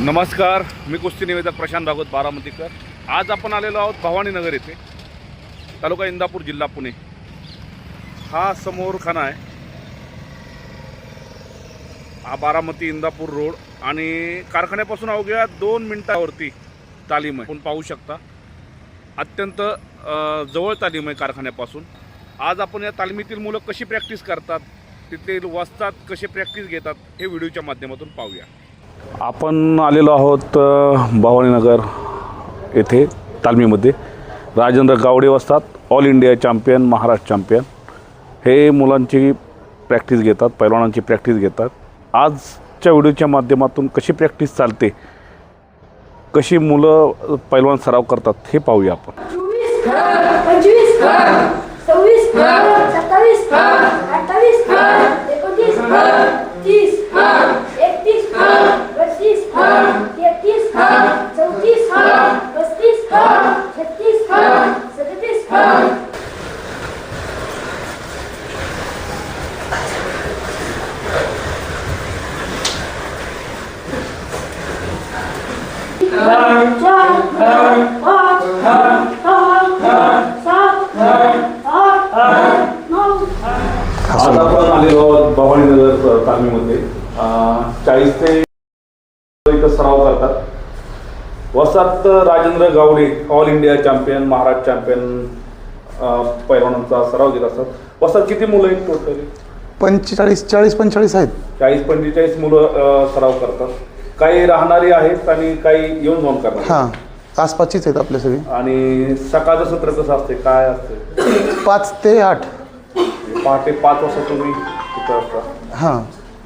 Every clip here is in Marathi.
नमस्कार मी कुस्ती निवेदक प्रशांत भागवत बारामतीकर. आज आपण आलेलो आहोत भवानीनगर येथे तालुका इंदापूर जिल्हा पुणे. हा समोर खाना आहे. हा बारामती इंदापूर रोड आणि कारखान्यापासून अवघ्या दोन मिनटावरती तालीम आहे. आपण पाहू शकता. अत्यंत जवळ तालीम आहे कारखान्यापासून. आज आपण या तालमीतील मुलं कशी प्रॅक्टिस करतात तिथे वाचतात कसे प्रॅक्टिस घेतात हे व्हिडिओच्या माध्यमातून पाहूया. आपण आलेलो आहोत भवानीनगर येथे तालमीमध्ये. राजेंद्र गावडे असतात all India champion Maharashtra champion हे मुलांची प्रॅक्टिस घेतात पैलवानांची प्रॅक्टिस घेतात. आजच्या व्हिडिओच्या माध्यमातून कशी प्रॅक्टिस चालते कशी मुलं पैलवान सराव करतात हे पाहूया आपण. तेहतीस चौतीस पस्तीस छत्तीस सदतीस आज आपण आलेलो आहोत भवानीनगर तालमीमध्ये. चाळीस ते इथं सराव करतात. वसात Rajendra Gawade all India champion Maharashtra champion पैलवानांचा सराव घेत असतात. वसात किती मुलं आहेत टोटल पंचेचाळीस चाळीस पंचेचाळीस आहेत. चाळीस पंचेचाळीस मुलं सराव करतात. काही राहणारी आहेत आणि काही येऊन जाऊन करणार हां आसपासचीच आहेत आपल्या सगळी. आणि सकाळचं सत्र कसं असते काय असते पाच ते आठ. पहाटे पाच वाजता तुम्ही तिथं असता. हां.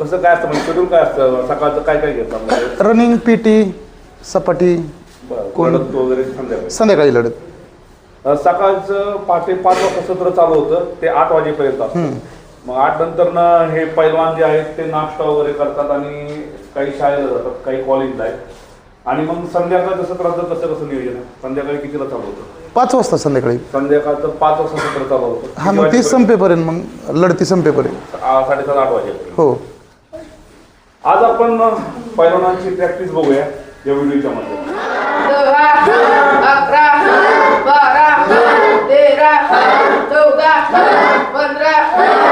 कसं काय असतं? म्हणजे शेड्यूल काय असतं? सकाळचं काय काय घेतात? म्हणजे रनिंग पी टी सपाटी बरं, कोण- लढत वगैरे संध्याकाळी. संध्याकाळी लढत. अ, सकाळचं पहाटे पाच वाजता सत्र चालू होतं. ते आठ वाजेपर्यंत असतं. मग आठ नंतर हे पैलवान जे आहेत ते नाश्ता वगैरे करतात आणि काही शाळेला जातात काही कॉलेजला आहेत. आणि मग संध्याकाळचं सत्राचं कसं कसं नियोजन आहे? संध्याकाळी कितीला चालू होतं? पाच वाजता संध्याकाळी. संध्याकाळचं पाच वाजता सत्र चालू होतं. हा किती मग ती वाजेपर्यंत? संपेपर्यंत मग लढती संपेपर्यंत. आ, साडेसात आठ वाजेपर्यंत. हो. आज आपण पैलवानांची प्रॅक्टिस बघूया या व्हिडिओच्या मध्ये अकरा बारा तेरा चौदा पंधरा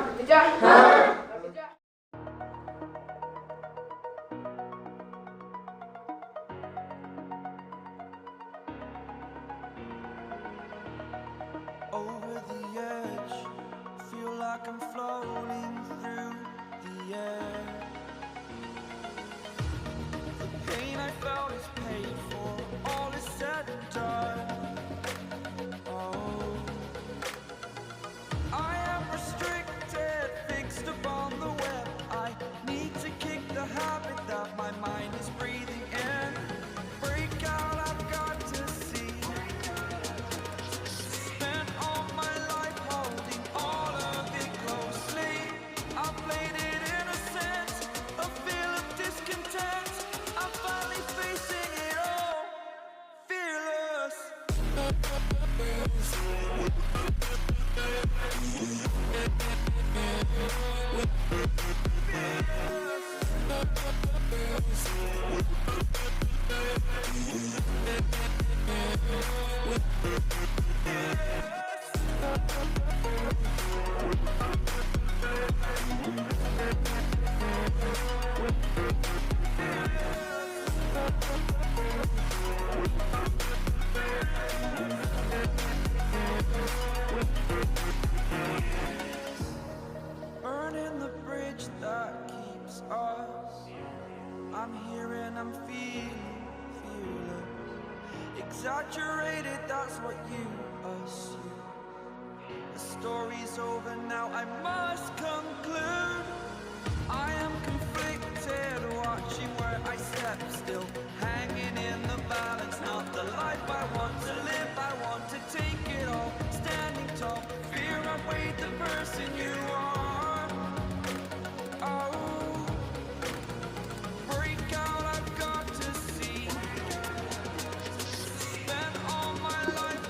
Exaggerated, that's what you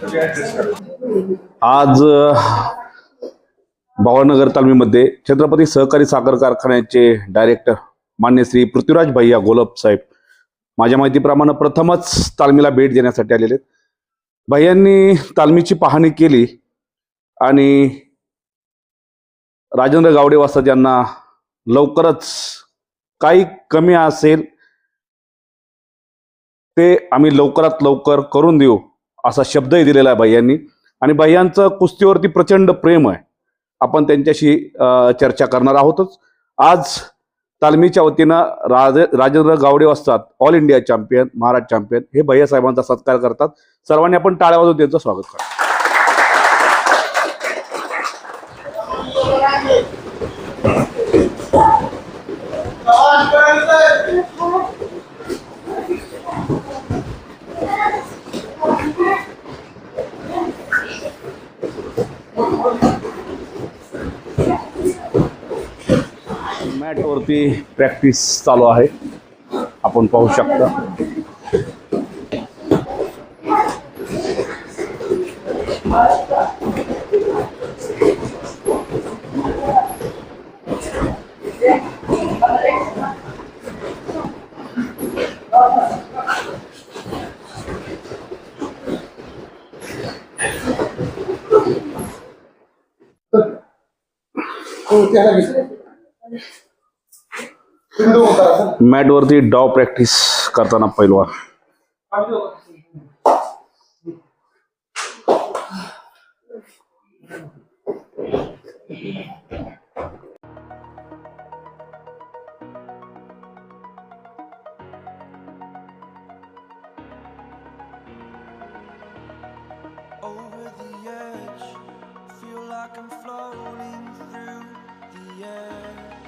आज भावनगर तालमीमध्ये छत्रपती सहकारी साखर कारखान्याचे डायरेक्टर मान्य श्री पृथ्वीराज भैया गोलब साहेब माझ्या माहितीप्रमाणे प्रथमच तालमीला भेट देण्यासाठी आलेले आहेत. भैयांनी तालमीची पाहणी केली आणि राजेंद्र गावडे वासद यांना लवकरच काही कमी असेल ते आम्ही लवकरात लवकर करून देऊ. असा शब्दही दिलेला आहे भैयांनी आणि भैयांचं कुस्तीवरती प्रचंड प्रेम आहे. आपण त्यांच्याशी चर्चा करणार आहोतच. आज तालमीच्या वतीनं राजे राजेंद्र गावडे असतात all India champion Maharashtra champion हे भैया साहेबांचा सत्कार करतात. सर्वांनी आपण टाळ्या वाजवून त्यांचं स्वागत करा. मॅटवरती प्रॅक्टिस चालू आहे. आपण पाहू शकता. हो, मॅटवरती डाव प्रॅक्टिस करताना पैलवान like I'm floating through the air.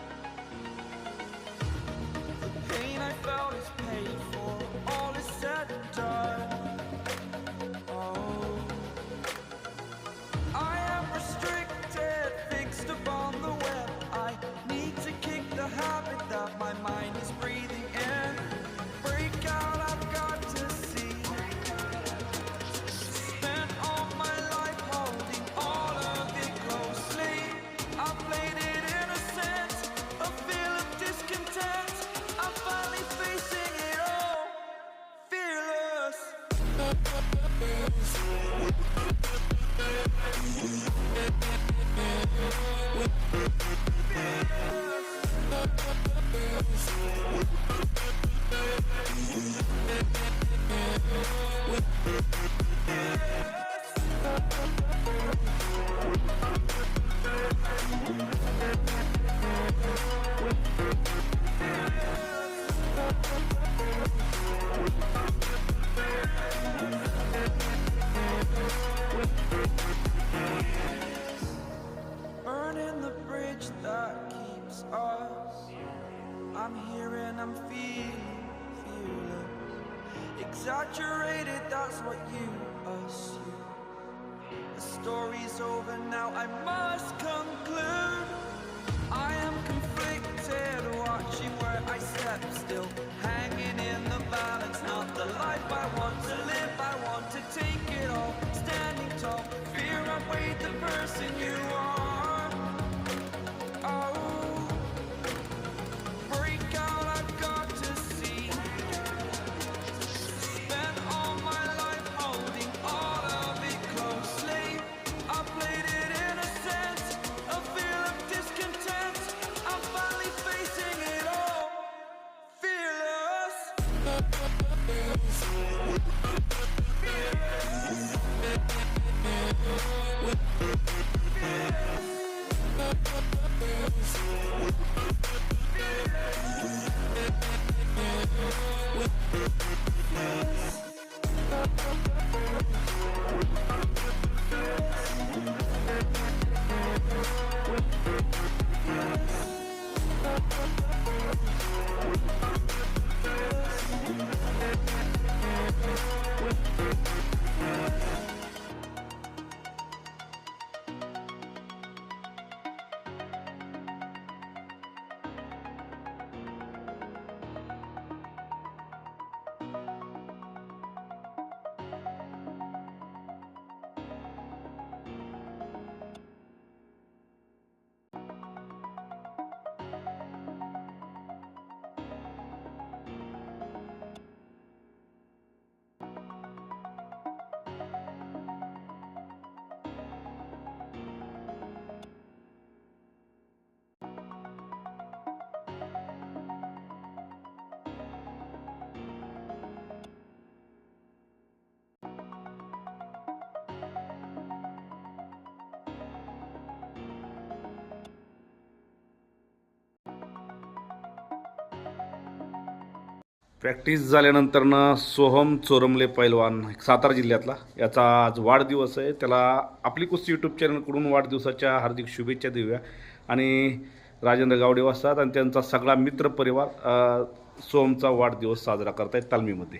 I'm here and I'm feeling fearless. Exaggerated, that's what you assume. The story's over now, I must conclude. I am conflicted, watching where I step still. Hanging Thank practice झाल्यानंतरनं Soham Chormale पैलवान सातारा जिल्ह्यातला. याचा आज वाढदिवस आहे. त्याला आपली कुस्ती यूट्यूब चॅनलकडून वाढदिवसाच्या हार्दिक शुभेच्छा देऊया. आणि राजेंद्र गावडे वासतात आणि त्यांचा सगळा मित्र परिवार सोहमचा वाढदिवस साजरा करतायत तालमीमध्ये.